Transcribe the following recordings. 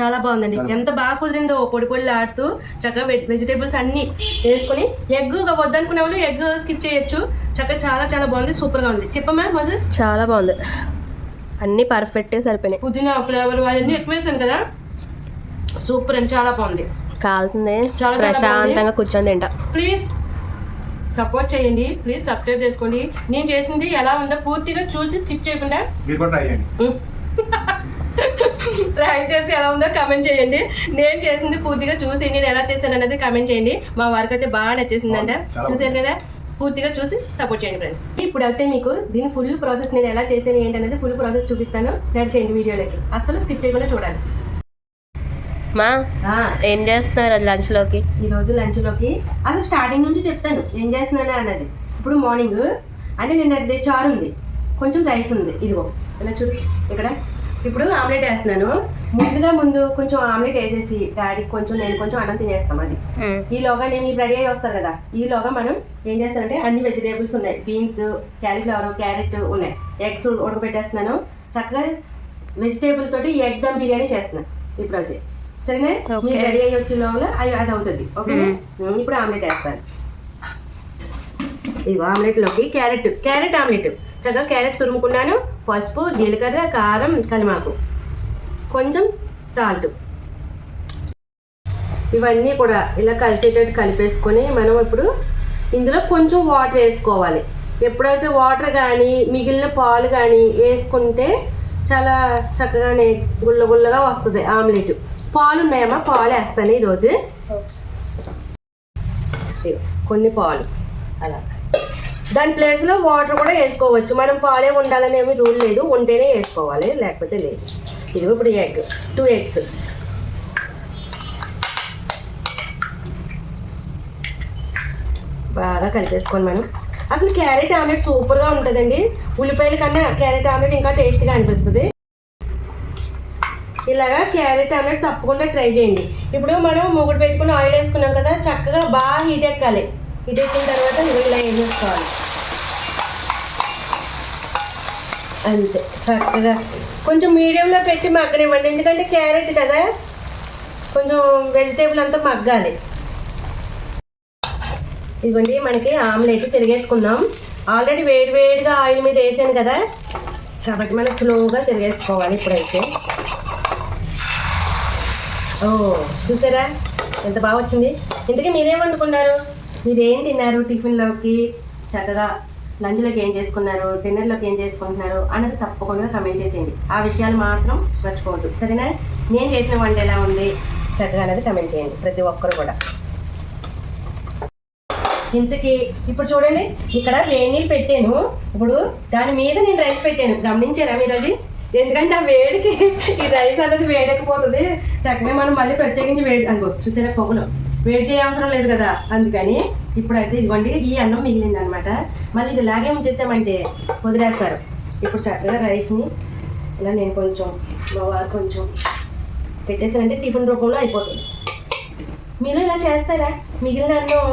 చాలా బాగుందండి. ఎంత బాగా కుదిరిందో పొడి పొడిలు ఆడుతూ చక్కగా వెజిటేబుల్స్ అన్ని వేసుకొని ఎగ్ వద్దనుకునే వాళ్ళు ఎగ్ స్కిప్ చేయొచ్చు. చక్కగా చాలా చాలా బాగుంది. సూపర్గా ఉంది. చెప్పమ్మా మధు. చాలా బాగుంది. అన్నీ పర్ఫెక్ట్ సరిపోయినాయి. పుదీనా ఫ్లేవర్ అవన్నీ ఎక్కువ వేసాను కదా? సూపర్ అండి. చాలా బాగుంది. కాలుతుంది చాలా చాలా ప్రశాంతంగా కూర్చొని తింటా. ప్లీజ్ సపోర్ట్ చేయండి. ప్లీజ్ సబ్స్క్రైబ్ చేసుకోండి. నేను చేసింది ఎలా ఉందో పూర్తిగా చూసి స్కిప్ చేయకుండా మీరు కూడా ట్రై చేయండి. ట్రై చేసి ఎలా ఉందో కమెంట్ చేయండి. నేను చేసింది పూర్తిగా చూసి నేను ఎలా చేశాను అనేది కమెంట్ చేయండి. మా వారికి అయితే బాగా నచ్చేసిందంట. చూసారు కదా? పూర్తిగా చూసి సపోర్ట్ చేయండి ఫ్రెండ్స్ ఇప్పుడు అయితే మీకు దీని ఫుల్ ప్రాసెస్ నేను ఎలా చేశాను ఏంటనేది ఫుల్ ప్రాసెస్ చూపిస్తాను. రెడీ చేయండి వీడియోలోకి. అస్సలు స్కిప్ చేయకుండా చూడాలి. మా ఆ, ఏం చేస్తున్నారు లంచ్లోకి ఈ రోజు లంచ్లోకి అసలు స్టార్టింగ్ నుంచి చెప్తాను. ఏం చేస్తున్నాను అన్నది. ఇప్పుడు మార్నింగ్ అంటే నిన్న అది చారు ఉంది. కొంచెం రైస్ ఉంది. ఇదిగో. ఇలా చూడు. ఇక్కడ. ఇప్పుడు ఆమ్లెట్ వేస్తున్నాను. ముందుగా ముందు కొంచెం ఆమ్లెట్ వేసేసి డాడీకి కొంచెం నేను కొంచెం అన్నం తినేస్తాం అది. ఈలోగా నేను మీరు రెడీ అయ్యి వస్తారు కదా ఈలోగా మనం ఏం చేస్తానంటే అన్ని వెజిటేబుల్స్ ఉన్నాయి. బీన్స్ క్యాలీఫ్లవర్ క్యారెట్ ఉన్నాయి. ఎగ్స్ ఉడకబెట్టేస్తున్నాను. చక్కగా వెజిటేబుల్ తోటి ఎగ్ దమ్ బిర్యానీ చేస్తున్నాను ఇప్పుడు అయితే సరేనా. మీరు రెడీ అయ్యి వచ్చే లోపల అవి అది అవుతుంది. ఓకేనా? ఇప్పుడు ఆమ్లెట్ వేస్తాను. ఇదిగో ఆమ్లెట్లోకి క్యారెట్ క్యారెట్ ఆమ్లెట్. చక్కగా క్యారెట్ తురుముకున్నాను. పసుపు జీలకర్ర కారం కలిమాకు. కొంచెం సాల్ట్ ఇవన్నీ కూడా ఇలా కలిసేటట్టు కలిపేసుకొని మనం ఇప్పుడు ఇందులో కొంచెం వాటర్ వేసుకోవాలి. ఎప్పుడైతే వాటర్ కానీ మిగిలిన పాలు కానీ వేసుకుంటే చాలా చక్కగానే గుల్ల గుల్లగా వస్తుంది ఆమ్లెట్. పాలు ఉన్నాయమ్మా పాలు వేస్తాను ఈరోజు. కొన్ని పాలు. అలా. దాని ప్లేస్లో వాటర్ కూడా వేసుకోవచ్చు. మనం పాలే ఉండాలనేమి రూల్ లేదు. ఉంటేనే వేసుకోవాలి. లేకపోతే లేదు. ఇది ఇప్పుడు ఎగ్ టూ ఎగ్స్ బాగా కలిపేసుకోండి మనం. అసలు క్యారెట్ ఆమ్లెట్ సూపర్గా ఉంటుందండి. ఉల్లిపాయల కన్నా క్యారెట్ ఆమ్లెట్ ఇంకా టేస్ట్గా అనిపిస్తుంది. ఇలాగా క్యారెట్ ఆమ్లెట్ తప్పకుండా ట్రై చేయండి. ఇప్పుడు మనం మొగుడు పెట్టుకుని ఆయిల్ వేసుకున్నాం కదా చక్కగా బాగా హీట్ ఎక్కాలి. హీట్ ఎక్కిన తర్వాత ఇలా ఏం అంతే. చక్కగా. కొంచెం మీడియంలో పెట్టి మగ్గనివ్వండి. ఎందుకంటే క్యారెట్ కదా. కొంచెం వెజిటేబుల్ అంతా మగ్గాలి. ఇదిగోండి మనకి ఆమ్లెట్ తిరిగేసుకుందాం. ఆల్రెడీ వేడి వేడిగా ఆయిల్ మీద వేసాను కదా. కాబట్టి మనం స్లోగా తిరిగేసుకోవాలి ఇప్పుడైతే. ఓ చూసారా? ఎంత బాగా వచ్చింది. ఇంతకీ మీరేం వండుకున్నారు? మీరేం తిన్నారు టిఫిన్లోకి? చక్కగా లంచ్లోకి ఏం చేసుకున్నారు? డిన్నర్లోకి ఏం చేసుకుంటున్నారు? అన్నది తప్పకుండా కమెంట్ చేసేయండి. ఆ విషయాలు మాత్రం మర్చిపోవద్దు. సరేనా? నేను చేసిన వంట ఎలా ఉంది? చక్కగా అనేది కమెంట్ చేయండి. ప్రతి ఒక్కరు కూడా. ఇంతకీ ఇప్పుడు చూడండి ఇక్కడ వేడి నీళ్ళు పెట్టాను. ఇప్పుడు దాని మీద నేను రైస్ పెట్టాను. గమనించారా మీరు అది? ఎందుకంటే ఆ వేడికి ఈ రైస్ అనేది వేడెక్కిపోతుంది. చక్కగా మనం మళ్ళీ ప్రత్యేకించి వేడి అనుకో చూసారా పొగలు? వేడి చేయ అవసరం లేదు కదా? అందుకని ఇప్పుడైతే ఇదిగోండి ఈ అన్నం మిగిలింది అనమాట మళ్ళీ ఇది లాగే ఉంచేసామంటే వదిలేస్తారు. ఇప్పుడు చక్కగా రైస్ని ఇలా నేను కొంచెం మా వారు కొంచెం పెట్టేసానంటే టిఫిన్ రూపంలో అయిపోతుంది. మీరు ఇలా చేస్తారా? మిగిలిన అన్నం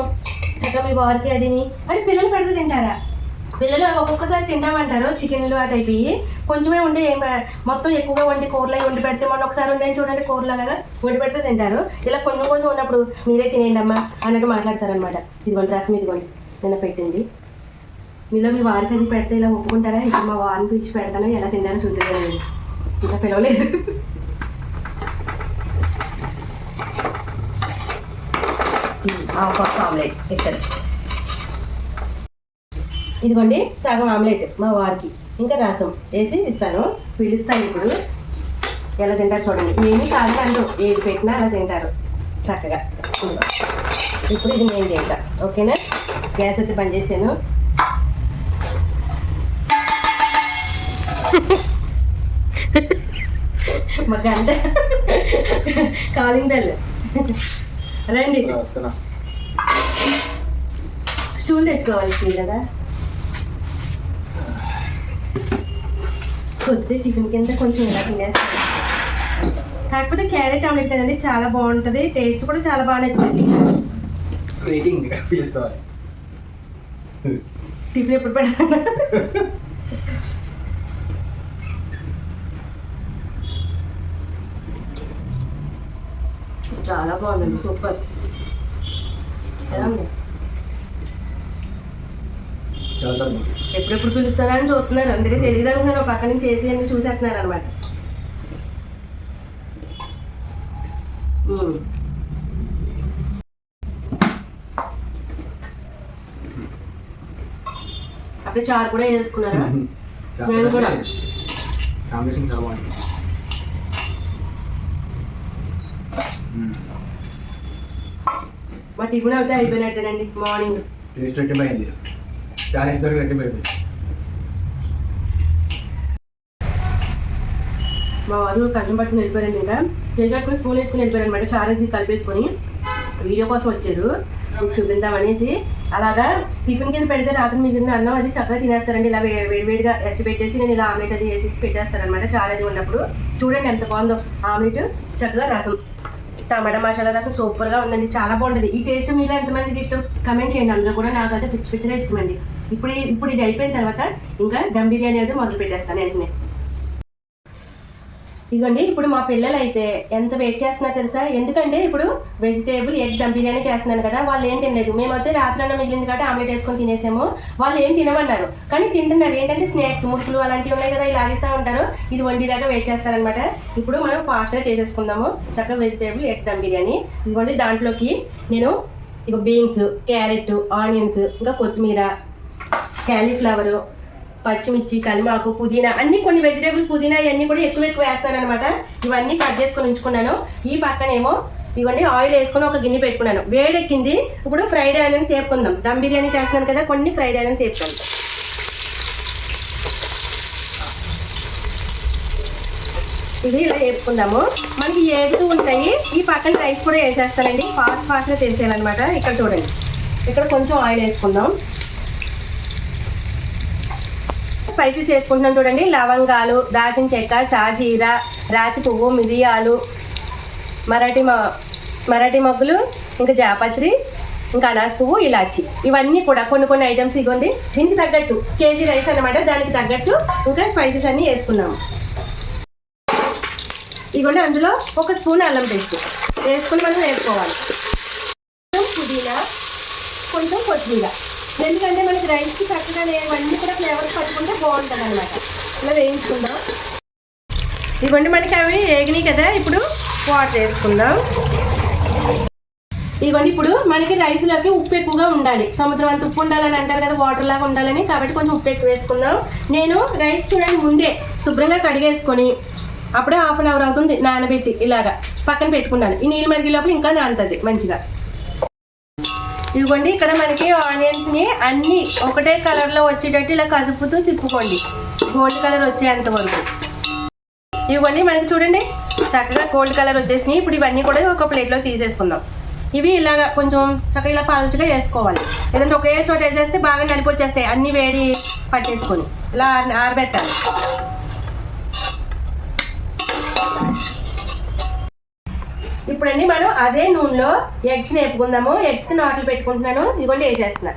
చక్కగా మీ వారికి అదిని అని పిల్లలు పెడితే తింటారా? పిల్లలు ఒక్కొక్కసారి తింటామంటారు చికెన్లు అటు అయిపోయి కొంచెమే ఉండి ఏం మొత్తం ఎక్కువగా వండి కూరలు వండి పెడితే మొన్న ఒకసారి వండి చూడండి కూరలు అలాగా వండి పెడితే తింటారు. ఇలా కొంచెం కొంచెం ఉన్నప్పుడు మీరే తినేయండి అమ్మా అన్నట్టు మాట్లాడతారనమాట ఇదిగోండి రసం ఇదిగోండి నిన్న పెట్టింది. మీలో మీ వారికి అది పెడితే ఇలా ఒప్పుకుంటారా? ఇప్పుడు మా వారిని పిలిచి పెడతాను ఎలా తింటారో చూద్దాం ఇంకా పిలవలేదు. ఆఫ్ ఆమ్లెట్ ఇద్దరు. ఇదిగోండి సగం ఆమ్లెట్ మా వారికి. ఇంకా రసం వేసి ఇస్తాను. పిలుస్తాను ఇప్పుడు. ఎలా తింటారు చూడండి. ఏమీ కాదు అంటారు ఏది పెట్టినా అలా తింటారు. చక్కగా. ఇప్పుడు ఇది నేను తింటా ఓకేనా? గ్యాస్ అయితే బంద్ చేశాను. మా గంట. Calling bell. రండి. స్టూల్ తెచ్చుకోవాల్సింది కదా? కొద్ది టిఫిన్ కింద కొంచెం ఇలా తినేస్తాను కాకపోతే క్యారెట్ ఆమ్లెట్ కదండి చాలా బాగుంటుంది. టేస్ట్ కూడా చాలా బాగా నచ్చుతుంది. రేటింగ్ టిఫిన్ ఎప్పుడు పెడతాను? చాలా బాగుందండి. సూపర్. ఎలా ఉంది? ఎప్పుడెప్పుడు పిలుస్తారా అని చూస్తున్నారు. అందుకే తెలియదు అనుకున్నాను ఒక పక్క నుంచి చేసి అన్ని చూసేస్తున్నారు అనమాట అక్కడ చారు కూడా వేసుకున్నారా? నేను కూడా. కాంబినేషన్. మా టిఫిన్ అయితే అయిపోయినట్టేనండి. మార్నింగ్. టేస్ట్ చాలా ఇస్తారు రెట్టిపోయింది మా వారు కన్నం పట్టుకుని వెళ్ళిపోయారండి ఇంకా చేయగట్టుకుని స్కూల్ వేసుకుని వెళ్ళిపోయారు అనమాట చారేది కలిపేసుకొని. వీడియో కోసం వచ్చారు. మీకు చూపిద్దామనేసి అలాగా టిఫిన్ కింద పెడితే రాత్రి మిగిలిన అన్నం అది చక్కగా తినేస్తారండి. ఇలా వేడివేడిగా ఎచ్చి పెట్టేసి నేను ఇలా ఆమ్లెట్ అది వేసేసి పెట్టేస్తారనమాట చారేది ఉన్నప్పుడు. చూడండి ఎంత బాగుందో. ఆమ్లెట్ చక్కగా రసం. టమాటా మసాలా రసం సూపర్గా ఉందండి. చాలా బాగుంటుంది. ఈ టేస్ట్ మీలో ఎంతమందికి ఇష్టం? కమెంట్ చేయండి. అందులో కూడా నాకైతే పిచ్చి పిచ్చిగా ఇష్టం అండి ఇప్పుడు ఇప్పుడు ఇది అయిపోయిన తర్వాత ఇంకా దమ్ బిర్యానీ అయితే మొదలు పెట్టేస్తాను వెంటనే. ఇదిగోండి ఇప్పుడు మా పిల్లలు అయితే ఎంత వెయిట్ చేస్తున్నా తెలుసా? ఎందుకంటే ఇప్పుడు వెజిటేబుల్ ఎగ్ దమ్ బిర్యానీ చేస్తున్నాను కదా వాళ్ళు ఏం తినలేదు. మేమైతే రాత్రి అన్న మిగిలింది కాబట్టి ఆమ్లెట్ వేసుకొని తినేసాము. వాళ్ళు ఏం తినమన్నారు. కానీ తింటున్నారు. ఏంటంటే స్నాక్స్ మురుకులు అలాంటివి ఉన్నాయి కదా ఇలా లాగిస్తూ ఉంటారు. ఇది వండి దాకా వెయిట్ చేస్తారనమాట ఇప్పుడు మనం ఫాస్ట్గా చేసేసుకుందాము. చక్కగా వెజిటేబుల్ ఎగ్ దమ్ బిర్యానీ. ఇదిగోండి దాంట్లోకి నేను ఇక బీన్స్ క్యారెట్ ఆనియన్స్ ఇంకా కొత్తిమీర క్యాలీఫ్లవరు పచ్చిమిర్చి కలిమాకు పుదీనా అన్ని కొన్ని వెజిటేబుల్స్ పుదీనా ఇవన్నీ కూడా ఎక్కువ ఎక్కువ వేస్తాను అనమాట ఇవన్నీ కట్ చేసుకొని ఉంచుకున్నాను. ఈ పక్కనేమో ఇవన్నీ ఆయిల్ వేసుకొని ఒక గిన్నె పెట్టుకున్నాను. వేడెక్కింది. ఇప్పుడు ఫ్రైడ్ ఆనియన్స్ వేపుకుందాం. దమ్ బిర్యానీ చేస్తున్నాను కదా కొన్ని ఫ్రైడ్ ఆనియన్స్ వేపుకుందాం. ఇది ఇలా వేసుకుందాము మనకి ఏడుతూ ఉంటాయి. ఈ పక్కన రైస్ కూడా వేసేస్తానండి. ఫాస్ట్ ఫాస్ట్గా తెలిసేయాలన్నమాట ఇక్కడ చూడండి. ఇక్కడ కొంచెం ఆయిల్ వేసుకుందాం. స్పైసెస్ వేసుకుంటున్నాను చూడండి. లవంగాలు దాల్చిన చెక్క షాజీరా రాతి పువ్వు మిరియాలు మరాఠీ మరాఠీ మగ్గులు ఇంకా జాపత్రి ఇంకా అనాస్ పువ్వు ఇలాచి. ఇవన్నీ కూడా కొన్ని కొన్ని ఐటమ్స్ ఇవ్వండి దీనికి తగ్గట్టు కేజీ రైస్ అన్నమాట. దానికి తగ్గట్టు ఇంకా స్పైసెస్ అన్నీ వేసుకున్నాము ఇవ్వండి అందులో ఒక స్పూన్ అల్లం పేస్ట్. వేసుకుని మనం వేసుకోవాలి. పుదీనా కొంచెం కొత్తిమీర. ఎందుకంటే మనకి రైస్కి చక్కగా ఇవన్నీ కూడా ఫ్లేవర్స్ పట్టుకుంటే బాగుంటుంది అనమాట ఇలా వేయించుకుందాం. ఇవ్వండి మనకి అవి వేగినాయి కదా ఇప్పుడు వాటర్ వేసుకుందాం. ఇవన్నీ ఇప్పుడు మనకి రైస్లోకి ఉప్పు ఎక్కువగా ఉండాలి. సముద్రం అంత ఉప్పు ఉండాలని అంటారు కదా వాటర్ లాగా ఉండాలని. కాబట్టి కొంచెం ఉప్పు ఎక్కువ వేసుకుందాం. నేను రైస్ చూడండి ముందే శుభ్రంగా కడిగేసుకొని అప్పుడే హాఫ్ అన్ అవర్ అవుతుంది నానబెట్టి ఇలాగా పక్కన పెట్టుకున్నాను. ఈ నీళ్ళు మరిగే లోపల ఇంకా నానుతుంది మంచిగా. ఇదిగోండి ఇక్కడ మనకి ఆనియన్స్ని అన్ని ఒకటే కలర్లో వచ్చేటట్టు ఇలా కదుపుతూ తిప్పుకోండి. గోల్డ్ కలర్ వచ్చేంత వరకు. ఇవ్వండి మనకి చూడండి. చక్కగా గోల్డ్ కలర్ వచ్చేసినాయి. ఇప్పుడు ఇవన్నీ కూడా ఒక ప్లేట్లో తీసేసుకుందాం. ఇవి ఇలాగ కొంచెం చక్కగా ఇలా పలుచుగా వేసుకోవాలి. లేదంటే ఒకే చోట వేసేస్తే బాగా నలిపి వచ్చేస్తాయి. అన్ని వేడి పట్టేసుకొని. ఇలా ఆరబెట్టాలి. ఇప్పుడండి మనం అదే నూనెలో ఎగ్స్ వేపుకుందాము ఎగ్స్కి నాట్లు పెట్టుకుంటున్నాను. ఇదిగోండి వేసేస్తున్నా.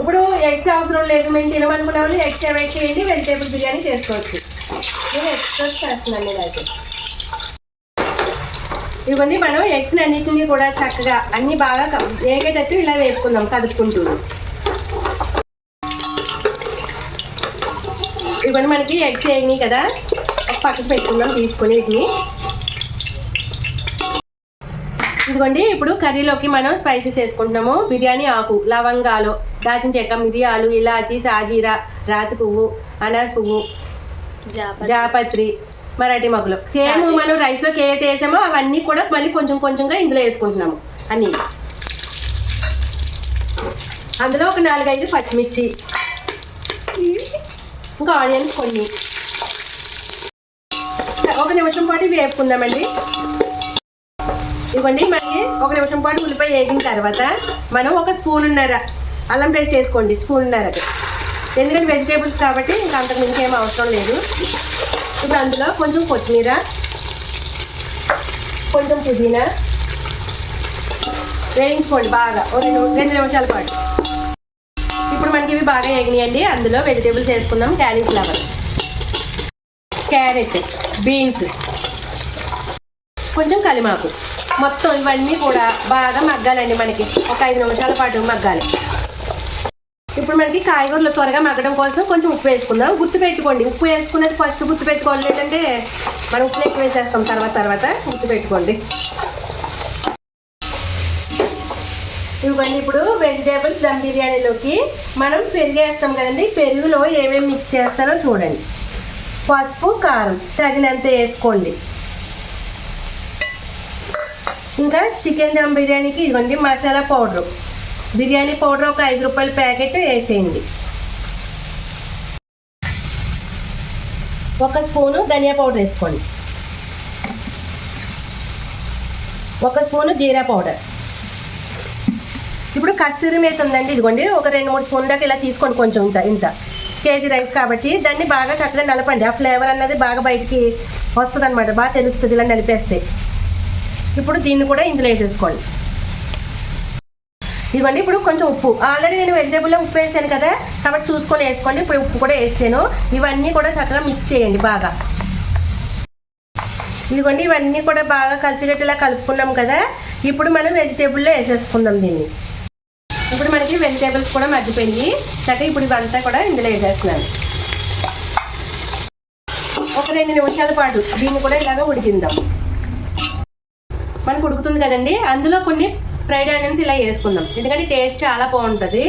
ఇప్పుడు ఎగ్స్ అవసరం లేదు. మేము తినమనుకున్న వాళ్ళు ఎగ్స్ ఎవైట్ చేయండి. వెజిటేబుల్ బిర్యానీ చేసుకోవచ్చు. నేను ఎక్స్ప్రెస్ చేస్తున్నాను నేనైతే. ఇవన్నీ మనం ఎగ్స్ అన్నింటినీ కూడా చక్కగా అన్నీ బాగా ఏగేటట్టు ఇలా వేపుకుందాం కదుపుకుంటూ. ఇవన్నీ మనకి ఎగ్స్ వేగినాయి కదా. ఒక పక్కకు పెట్టుకుందాం తీసుకొని వీటిని ఇదిగోండి ఇప్పుడు కర్రీలోకి మనం స్పైసెస్ వేసుకుంటున్నాము. బిర్యానీ ఆకు లవంగాలు దాచిన చెక్క మిరియాలు ఇలాచి సాజీరా రాతి పువ్వు అనాస్ పువ్వు జాపత్రి. మరాఠీ మగ్గులు. సేమ్ మనం రైస్లోకి ఏదైతే వేసామో అవన్నీ కూడా మళ్ళీ కొంచెం కొంచెంగా ఇందులో వేసుకుంటున్నాము. అన్నీ. అందులో ఒక నాలుగైదు పచ్చిమిర్చి. ఇంకా ఆనియన్స్ కొన్ని ఒక నిమిషం పాటు వేపుకుందామండి. ఇవ్వండి మనకి ఒక నిమిషం పాటు ఉల్లిపాయ వేగిన తర్వాత మనం ఒక స్పూన్ ఉన్నర అల్లం పేస్ట్ వేసుకోండి స్పూన్ ఉన్నర ఎందుకంటే వెజిటేబుల్స్ కాబట్టి ఇంకా అంతకు మించి ఏం అవసరం లేదు. ఇప్పుడు అందులో కొంచెం కొత్తిమీర కొంచెం పుదీనా. వేయించుకోండి బాగా ఒక రెండు రెండు నిమిషాల పాటు. మనకి ఇవి బాగా ఎగినాయండి అందులో వెజిటేబుల్స్ వేసుకుందాం. క్యాలీఫ్లవర్ క్యారెట్ బీన్స్ కొంచెం కలిమాకు. మొత్తం ఇవన్నీ కూడా బాగా మగ్గాలండి మనకి. ఒక ఐదు నిమిషాల పాటు మగ్గాలి. ఇప్పుడు మనకి కాయగూరలు త్వరగా మగ్గడం కోసం కొంచెం ఉప్పు వేసుకుందాం. గుర్తు పెట్టుకోండి. ఉప్పు వేసుకున్నది ఫస్ట్ గుర్తు పెట్టుకోవాలి. లేదంటే మనం ఉప్పు ఎక్కువ వేసేస్తాం. తర్వాత తర్వాత గుర్తు పెట్టుకోండి. ఇవ్వండి. ఇప్పుడు వెజిటేబుల్స్ దమ్ బిర్యానీలోకి మనం పెరుగు వేస్తాం కదండి. పెరుగులో ఏమేమి మిక్స్ చేస్తానో చూడండి. పసుపు కారం తగినంత వేసుకోండి. ఇంకా చికెన్ దమ్ బిర్యానీకి ఇదిగోండి మసాలా పౌడర్. బిర్యానీ పౌడర్ ఒక ఐదు రూపాయల ప్యాకెట్ వేసేయండి. ఒక స్పూను ధనియా పౌడర్ వేసుకోండి. ఒక స్పూను జీరా పౌడర్. ఇప్పుడు కస్తూరి మేతి ఉందండి ఇదిగోండి. ఒక రెండు మూడు స్పూన్ దాకా ఇలా తీసుకోండి కొంచెం ఇంత ఇంత. కేజీ రైస్ కాబట్టి దాన్ని బాగా చక్కగా నలపండి. ఆ ఫ్లేవర్ అన్నది బాగా బయటికి వస్తుంది అనమాట బాగా తెలుస్తుంది ఇలా నలిపేస్తే. ఇప్పుడు దీన్ని కూడా ఇందులో వేసేసుకోండి. ఇదిగోండి ఇప్పుడు కొంచెం ఉప్పు. ఆల్రెడీ నేను వెజిటేబుల్లో ఉప్పు వేసాను కదా కాబట్టి చూసుకొని వేసుకోండి. ఇప్పుడు ఉప్పు కూడా వేసాను. ఇవన్నీ కూడా చక్కగా మిక్స్ చేయండి బాగా. ఇదిగోండి ఇవన్నీ కూడా బాగా కలిసిగట్టేలా కలుపుకున్నాం కదా. ఇప్పుడు మనం వెజిటేబుల్లో వేసేసుకుందాం దీన్ని. ఇప్పుడు మనకి వెజిటేబుల్స్ కూడా మగ్గిపోయి చక్కగా ఇప్పుడు ఇవంతా కూడా ఇందులో వేసేస్తున్నాను. ఒక రెండు నిమిషాల పాటు దీన్ని కూడా ఇలాగ ఉడికిందాం. మనకు ఉడుకుతుంది కదండి. అందులో కొన్ని ఫ్రైడ్ ఆనియన్స్ ఇలా వేసుకుందాం. ఎందుకంటే టేస్ట్ చాలా బాగుంటుంది.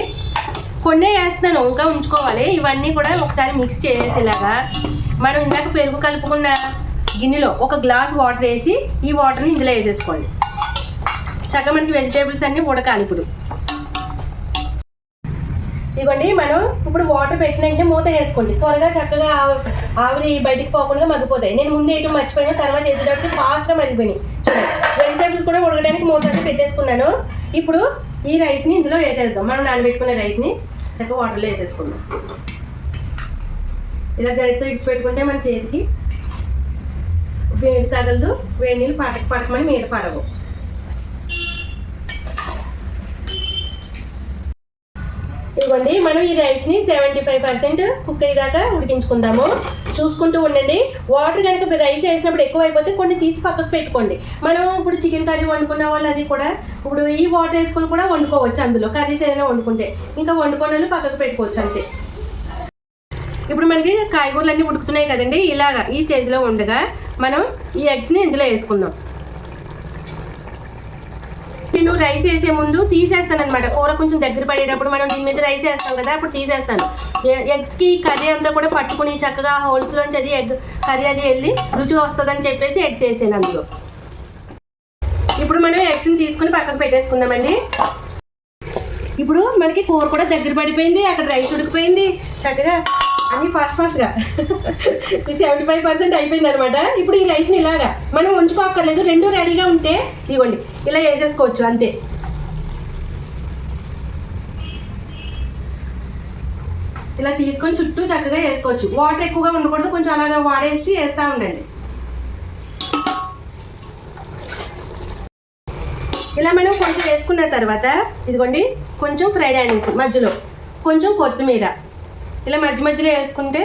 కొన్ని వేస్తున్నాను. ఇంకా ఉంచుకోవాలి. ఇవన్నీ కూడా ఒకసారి మిక్స్ చేసేలాగా మనం ఇందాక పెరుగు కలుపుకున్న గిన్నెలో ఒక గ్లాస్ వాటర్ వేసి ఈ వాటర్ని ఇందులో వేసేసుకోండి. చక్కగా మనకి వెజిటేబుల్స్ అన్నీ ఉడకాలి ఇప్పుడు. ఇదిగోండి మనం ఇప్పుడు వాటర్ పెట్టినంటే మూత వేసుకోండి. త్వరగా చక్కగా ఆవి- ఆవిరి బయటికి పోకుండా మగ్గిపోతాయి. నేను ముందు వేయటం మర్చిపోయినా తర్వాత వేసేటప్పుడు ఫాస్ట్గా మరిగిపోయినాయి వెజిటేబుల్స్ కూడా ఉడకడానికి మూత అయితే పెట్టేసుకున్నాను. ఇప్పుడు ఈ రైస్ని ఇందులో వేసేద్దాం. మనం నానబెట్టుకున్న రైస్ని చక్కగా వాటర్లో వేసేసుకుందాం. ఇలా గరిటతో ఇచ్చిపెట్టుకుంటే మన చేతికి వేడి తగలదు వేడి నీళ్ళు పడక పడకమని మీద పడవు. ఇదిగోండి మనం ఈ రైస్ని సెవెంటీ ఫైవ్ పర్సెంట్ కుక్ అయ్యేదాకా ఉడికించుకుందాము. చూసుకుంటూ ఉండండి వాటర్ కనుక రైస్ వేసినప్పుడు ఎక్కువ అయిపోతే కొన్ని తీసి పక్కకు పెట్టుకోండి. మనం ఇప్పుడు చికెన్ కర్రీ వండుకున్న వాళ్ళు అది కూడా ఇప్పుడు ఈ వాటర్ వేసుకొని కూడా వండుకోవచ్చు అందులో. కర్రీస్ ఏదైనా వండుకుంటే ఇంకా వండుకున్న వాళ్ళు పక్కకు పెట్టుకోవచ్చు అంతే. ఇప్పుడు మనకి కాయగూరలు అన్నీ ఉడుకుతున్నాయి కదండి ఇలాగా ఈ స్టేజ్లో ఉండగా మనం ఈ ఎగ్స్ని ఇందులో వేసుకుందాం. రైస్ వేసే ముందు తీసేస్తాను అనమాట కూర కొంచెం దగ్గర పడేటప్పుడు మనం దీని మీద రైస్ వేస్తాం కదా అప్పుడు తీసేస్తాను. ఎగ్స్కి కర్రీ అంతా కూడా పట్టుకుని చక్కగా హోల్స్లోంచి అది ఎగ్ కర్రీ అది వెళ్ళి రుచి వస్తుందని చెప్పేసి ఎగ్స్ వేసాను అందులో. ఇప్పుడు మనం ఎగ్స్ని తీసుకుని పక్కకు పెట్టేసుకుందామండి. ఇప్పుడు మనకి కూర కూడా దగ్గర పడిపోయింది అక్కడ రైస్ ఉడికిపోయింది. చక్కగా అన్ని ఫాస్ట్ ఫాస్ట్గా సెవెంటీ ఫైవ్ పర్సెంట్ అయిపోయింది అనమాట ఇప్పుడు ఈ రైస్ని ఇలాగా మనం ఉంచుకోక్కర్లేదు రెండు రెడీగా ఉంటే ఇవ్వండి. ఇలా వేసేసుకోవచ్చు అంతే. ఇలా తీసుకొని చుట్టూ చక్కగా వేసుకోవచ్చు. వాటర్ ఎక్కువగా ఉండకూడదు కొంచెం అలాగా వాడేసి వేస్తూ ఉండండి. ఇలా మనం కొంచెం వేసుకున్న తర్వాత ఇదిగోండి కొంచెం ఫ్రైడ్ ఆనియన్స్ మధ్యలో కొంచెం కొత్తిమీర. ఇలా మధ్య మధ్యలో వేసుకుంటే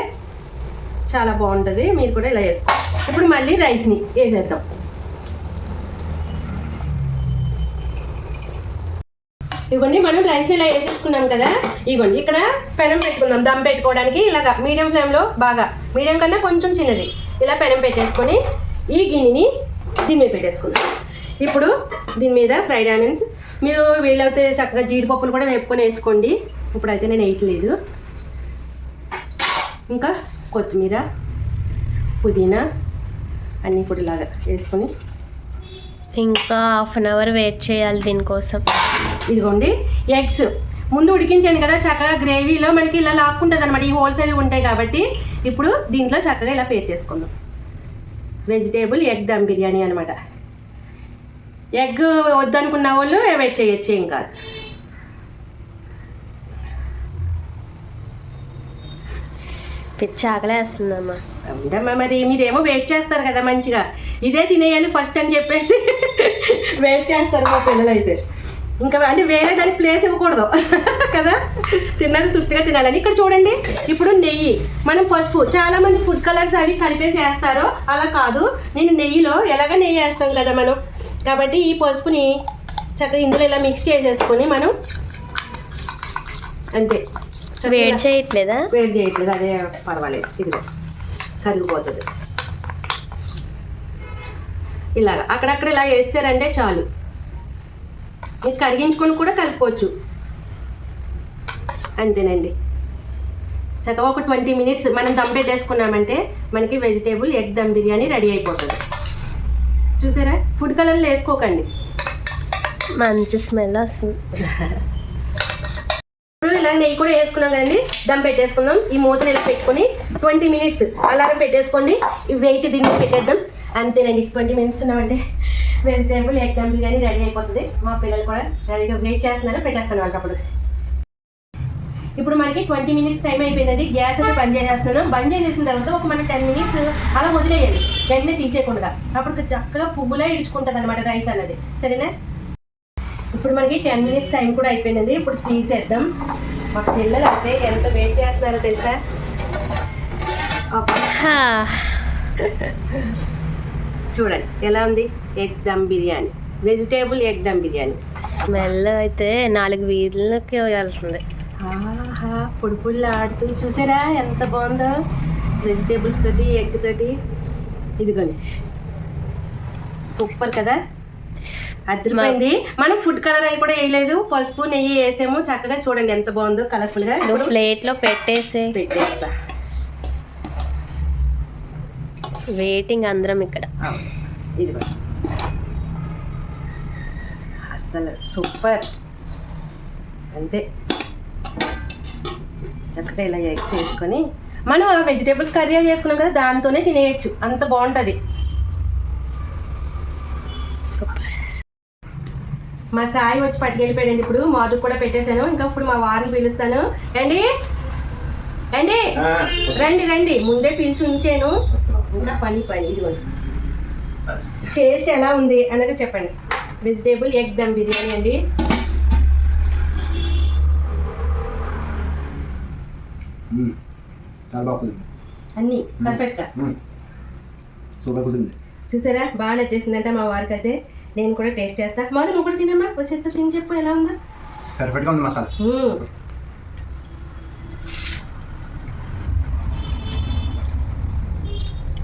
చాలా బాగుంటుంది. మీరు కూడా ఇలా వేసుకో. ఇప్పుడు మళ్ళీ రైస్ని వేసేద్దాం. ఇదిగోండి మనం రైస్ని ఇలా వేసేసుకున్నాం కదా. ఇదిగోండి ఇక్కడ పెనం పెట్టుకుందాం. దమ్ పెట్టుకోవడానికి ఇలాగా మీడియం ఫ్లేమ్లో బాగా. మీడియం కన్నా కొంచెం చిన్నది. ఇలా పెనం పెట్టేసుకొని ఈ గిన్నెని దీని మీద పెట్టేసుకుందాం. ఇప్పుడు దీని మీద ఫ్రైడ్ ఆనియన్స్ మీరు వీళ్ళైతే చక్కగా జీడిపప్పులు కూడా వేపుకొని వేసుకోండి. ఇప్పుడైతే నేను వేయట్లేదు. ఇంకా కొత్తిమీర పుదీనా అన్నీ కూడా ఇలాగా వేసుకొని ఇంకా హాఫ్ అన్ అవర్ వెయిట్ చేయాలి దీనికోసం. ఇదిగోండి ఎగ్స్. ముందు ఉడికించాను కదా చక్కగా గ్రేవీలో మనకి ఇలా లాక్కుంటుంది అనమాట ఈ హోల్స్ అవి ఉంటాయి కాబట్టి ఇప్పుడు దీంట్లో చక్కగా ఇలా పేర్ చేసుకుందాం. వెజిటేబుల్ ఎగ్ దమ్ బిర్యానీ అనమాట ఎగ్ వద్దనుకున్న వాళ్ళు వెయిట్ చేయొచ్చు ఏం కాదు. పిచ్చి ఆకలేస్తుందమ్మా. ఉండమ్మా మరి మీరేమో వెయిట్ చేస్తారు కదా మంచిగా. ఇదే తినేయాలి ఫస్ట్ అని చెప్పేసి వెయిట్ చేస్తారు మా పిల్లలు అయితే ఇంకా అంటే వేరే దానికి ప్లేస్ ఇవ్వకూడదు కదా? తిన్నది తృప్తిగా తినాలని. ఇక్కడ చూడండి ఇప్పుడు నెయ్యి. మనం పసుపు. చాలా మంది ఫుడ్ కలర్స్ అవి కలిపేసి వేస్తారు. అలా కాదు. నేను నెయ్యిలో ఎలాగ నెయ్యి వేస్తాం కదా మనం? కాబట్టి ఈ పసుపుని చక్కగా ఇందులో ఇలా మిక్స్ చేసేసుకొని మనం అంతే. వేడి చేయట్లేదా? వేడి చేయట్లేదు అదే పర్వాలేదు. ఇదిగో కరిగిపోతుంది. ఇలాగ అక్కడక్కడ ఇలా వేసారంటే చాలు. మీరు కరిగించుకొని కూడా కలుపుకోవచ్చు. అంతేనండి. చక్కగా ఒక ట్వంటీ మినిట్స్ మనం దమ్ పెట్టేసుకున్నామంటే మనకి vegetable egg dum biryani ready అయిపోతుంది. చూసారా? ఫుడ్ కలర్లు వేసుకోకండి. మంచి స్మెల్ వస్తుంది. ఇప్పుడు ఇలా నెయ్యి కూడా వేసుకున్నాం కదండి. దమ్ పెట్టేసుకుందాం. ఈ మూతలు ఇలా పెట్టుకుని ట్వంటీ మినిట్స్ అలారం పెట్టేసుకోండి. ఈ వెయిట్ దీన్ని పెట్టేద్దాం. అంతేనండి. ట్వంటీ మినిట్స్ ఉన్నామంటే vegetable egg dum biryani ready అయిపోతుంది. మా పిల్లలు కూడా రెడీగా వెయిట్ చేస్తున్నారు. పెట్టేస్తాను వాళ్ళకి అప్పుడు. ఇప్పుడు మనకి ట్వంటీ మినిట్స్ టైం అయిపోయిందండి. గ్యాస్ అయితే బంద్ చేసేస్తున్నాం. బంద్ చేసేసిన తర్వాత ఒక మన టెన్ మినిట్స్ అలా వదిలేయండి. వెంటనే తీసేయకుండా. అప్పుడు చక్కగా పువ్వులా ఇడుచుకుంటుంది అనమాట రైస్ అన్నది సరేనా? ఇప్పుడు మనకి టెన్ మినిట్స్ టైం కూడా అయిపోయిందండి. ఇప్పుడు తీసేద్దాం. మా పిల్లలు అయితే ఎంత వెయిట్ చేస్తున్నారో తెలుసా? చూడండి ఎలా ఉంది? Egg dum biryani. Vegetable egg dum biryani. Smell అయితే నాలుగు వీధులకి వెళ్తుంది. ఆహా పొడి పొడిలు ఆడుతూ చూసారా? ఎంత బాగుందో? వెజిటేబుల్స్ తోటి ఎగ్ తోటి. ఇదిగోండి. సూపర్ కదా? అదిరిపోయింది. మనం ఫుడ్ కలర్ అయి కూడా వేయలేదు. పసుపు నెయ్యి వేసాము. చక్కగా చూడండి ఎంత బాగుందో కలర్ఫుల్గా. నువ్వు ప్లేట్లో పెట్టేసి. పెట్టేస్తా. వెయిటింగ్ అందరం ఇక్కడ. ఇదిగో. అసలు సూపర్. అంతే. చక్కగా ఇలా ఎగ్స్ వేసుకొని మనం ఆ వెజిటేబుల్స్ కర్రీ చేసుకున్నాం కదా దాంతోనే తినేయచ్చు. అంత బాగుంటుంది. మా సాయి వచ్చి పట్టుకెళ్ళిపోయాడండి. ఇప్పుడు మాధు కూడా పెట్టేశాను. ఇంకా ఇప్పుడు మా వారిని పిలుస్తాను. అండి అండి రండి రండి. ముందే పిలిచి ఉంచాను. ఇంకా పని పని. ఇదిగో టేస్ట్ ఎలా ఉంది అన్నది చెప్పండి. వెజిటేబుల్ ఎగ్ దమ్ బిర్యానీ అండి. అన్నీ పర్ఫెక్ట్గా చూసారా? బాగా నచ్చేసిందంటే మా వారికి అయితే నేను కూడా టేస్ట్ చేస్తా. మాధు నువ్వు కూడా తినమ్మా. వచ్చేస్తా తిని చెప్పు ఎలా ఉందా. పర్ఫెక్ట్గా ఉంది మసాలా. మ్మ్.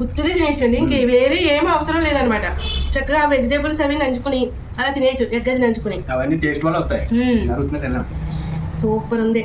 గుర్తుగా తినేయచ్చండి. ఇంక వేరే ఏం అవసరం లేదనమాట. చక్కగా వెజిటేబుల్స్ అవి నంచుకుని అలా తినేయచ్చు ఎగ్గది నంచుకుని. అవన్నీ టేస్ట్ వల్ల వస్తాయి. సూపర్ ఉంది.